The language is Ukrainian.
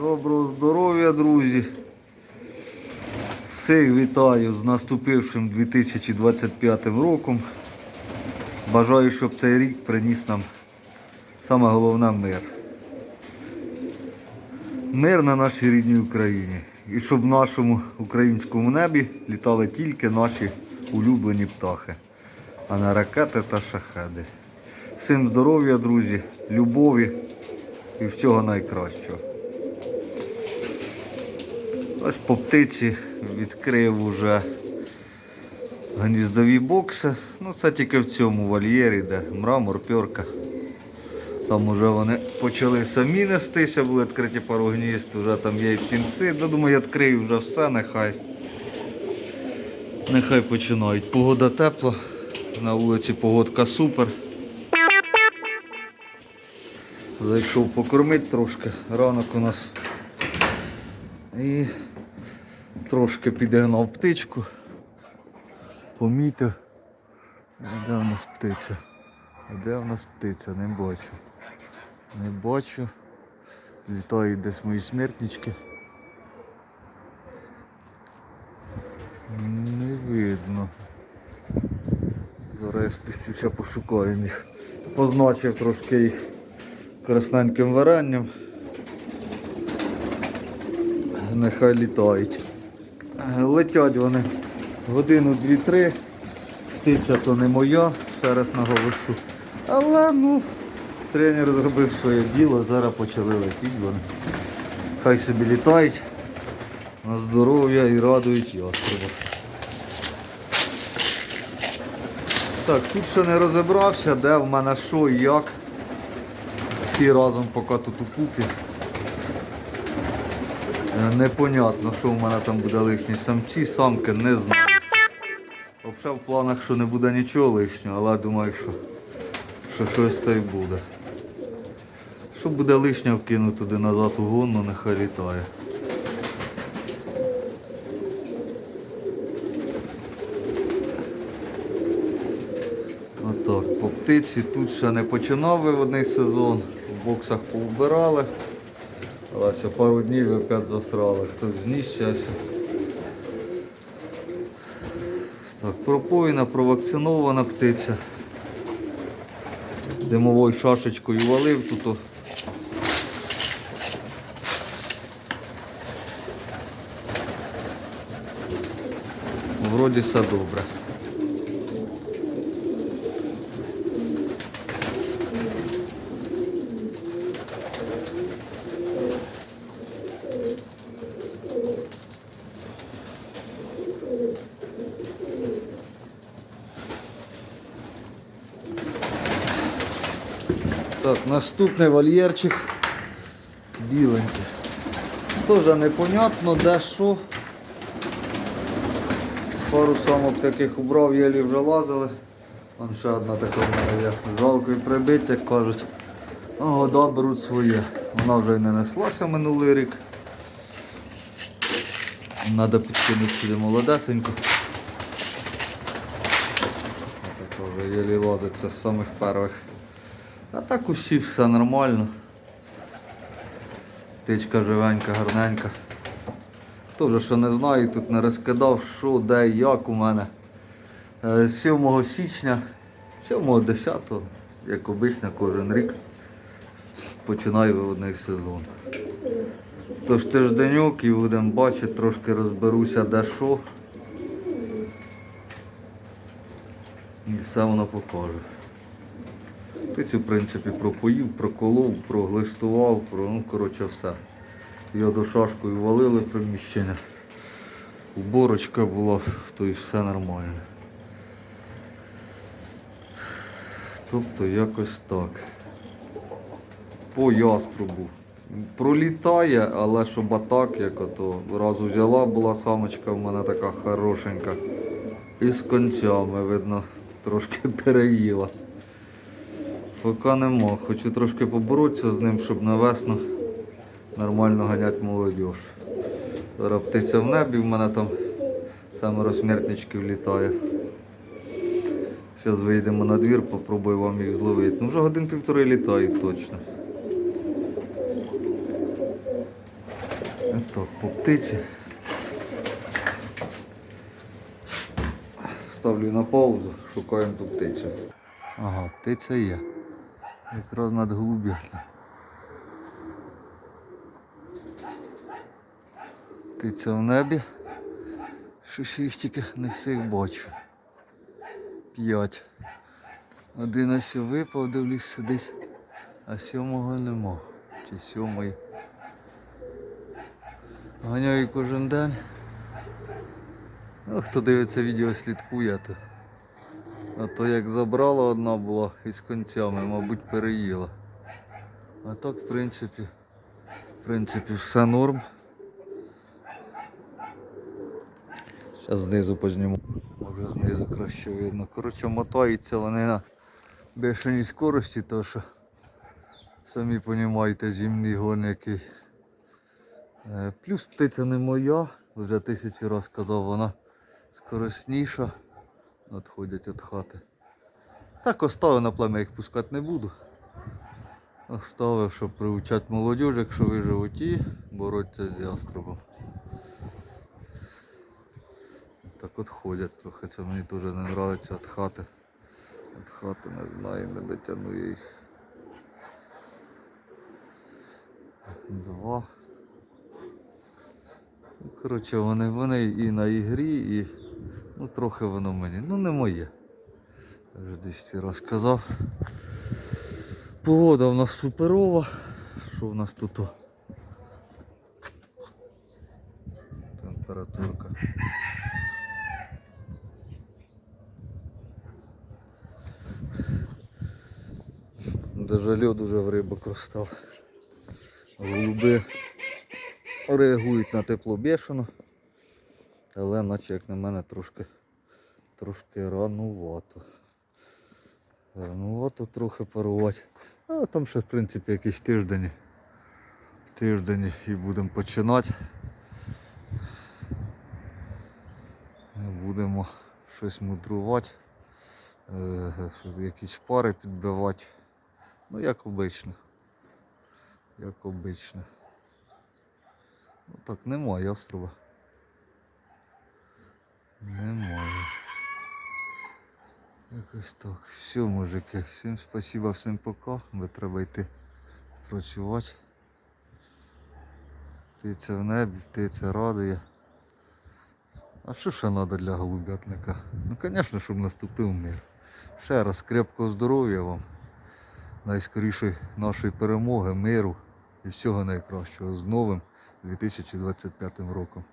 Доброго здоров'я, друзі. Всіх вітаю з наступившим 2025 роком. Бажаю, щоб цей рік приніс нам саме головне мир. Мир на нашій рідній Україні. І щоб в нашому українському небі літали тільки наші улюблені птахи, а не ракети та шахеди. Всім здоров'я, друзі, любові і всього найкращого. Ось по птиці відкрив уже гніздові бокси. Ну це тільки в цьому вольєрі, де мрамор, пьорка. Там вже вони почали самі нестися, були відкриті пару гнізд, вже там є і кінці. Да, думаю, відкрию вже все, нехай. Нехай починають. Погода тепла, на вулиці погодка супер. Зайшов покормити трошки. Ранок у нас. І трошки підігнав птичку. Помітив. А де в нас птиця? А де в нас птиця? Не бачу. Не бачу. Літають десь мої смертнички. Не видно. Зараз спустюся пошукаю їх. Позначив трошки їх красненьким варенням. Нехай літають. Е, Летять вони годину, дві-три. Птиця то не моя, ще раз наголошу. Але ну, тренер зробив своє діло, зараз почали летіти вони. Хай собі літають на здоров'я і радують ястреба. Так, тут ще не розібрався, де в мене що і як. Всі разом поки тут у купі. Непонятно, що в мене там буде лишні самці, самки, не знаю. Взагалі в планах, що не буде нічого лишнього, але думаю, що, що щось то й буде. Що буде лишнє вкину туди назад у гонну, нехай літає. Отак, по птиці тут ще не починав виводний сезон, в боксах повбирали. Але пару днів опять засрали. Хтось знищався. Так, пропоїна, провакцинована птиця. Димовою шашечкою валив тут. Вроді все добре. Так, наступний вольєрчик біленький. Теж непонятно де що. Пару самок таких убрав, єлі вже лазили. Вон ще одна така є. Жалко і прибить, як кажуть. А года беруть своє. Вона вже й не неслася минулий рік. Треба підкинути сюди молодесеньку. Така вже єлі лазиться з самих перших. А так усі все нормально. Птичка живенька, гарненька. Хто вже що не знаю, тут не розкидав, що, де, як у мене. Е, 7 січня, 7-10, як обично, кожен рік починаю виводний сезон. Тож тижденьок і будемо бачити, трошки розберуся де що. І все воно покаже. Птицю, в принципі, пропоїв, проколов, проглистував, про, ну, коротше, все. Його до шашкою валили приміщення. Уборочка була, то і все нормально. Тобто якось так. По яструбу. Пролітає, але щоб атак, як ото разу взяла, була самочка в мене така хорошенька. І з концями, видно, трошки переїла. Поки нема. Хочу трошки поборотися з ним, щоб на весну нормально ганяти молодіж. Зараз птиця в небі, в мене там семеро смертничків літає. Зараз вийдемо на двір, попробую вам їх зловити. Ну вже годин півтори літають точно. Так, по птиці. Ставлю на паузу, шукаємо ту птицю. Ага, птиця є. Якраз над голубятню. Птиця в небі. Щось їх тільки не всіх бачу. П'ять. Один ось випав, дивлюсь, сидить, а сьомого нема. Чи сьомої. Ганяю кожен день. Ну, хто дивиться відео, слідкує, то. А то як забрала одна була із концями, мабуть, переїла. А так, в принципі, в принципі, все норм. Зараз знизу позніму. Може знизу краще видно. Коротше, мотаються вони на бешеній скорості, то що самі розумієте, зимний гон який. Е, Плюс птиця не моя, вже тисячі разів казав, вона скоросніша. Надходять від хати. Так оставив на плем'я, їх пускати не буду. Оставив, щоб приучати молодіж, якщо ви животі, боротися з яструбом. Так от ходять трохи, це мені дуже не подобається від хати. Від хати не знаю, не дотягну я їх. Два. Ну, Коротше, вони, вони і на ігрі, і ну, трохи воно мені. Ну не моє. Я вже десь раз казав. Погода в нас суперова. Що в нас тут? Температурка. Даже льод уже в рибок розстав. Голуби реагують на тепло бешено. Але наче як на мене трошки трошки ранувато. Ранувато трохи парувати. А там ще в принципі якийсь тиждень. Тиждень і будемо починати. Будемо щось мудрувати, е, якісь пари підбивати. Ну як обично. Як обично. Ну так, немає острова. Немає. Якось так. Все, мужики. Всім спасибо, всім пока. Бо треба йти працювати. Птиця в небі, птиця радує. А що ще треба для голубятника? Ну, звісно, щоб наступив мир. Ще раз крепкого здоров'я вам. Найскорішої нашої перемоги, миру і всього найкращого з новим 2025 роком.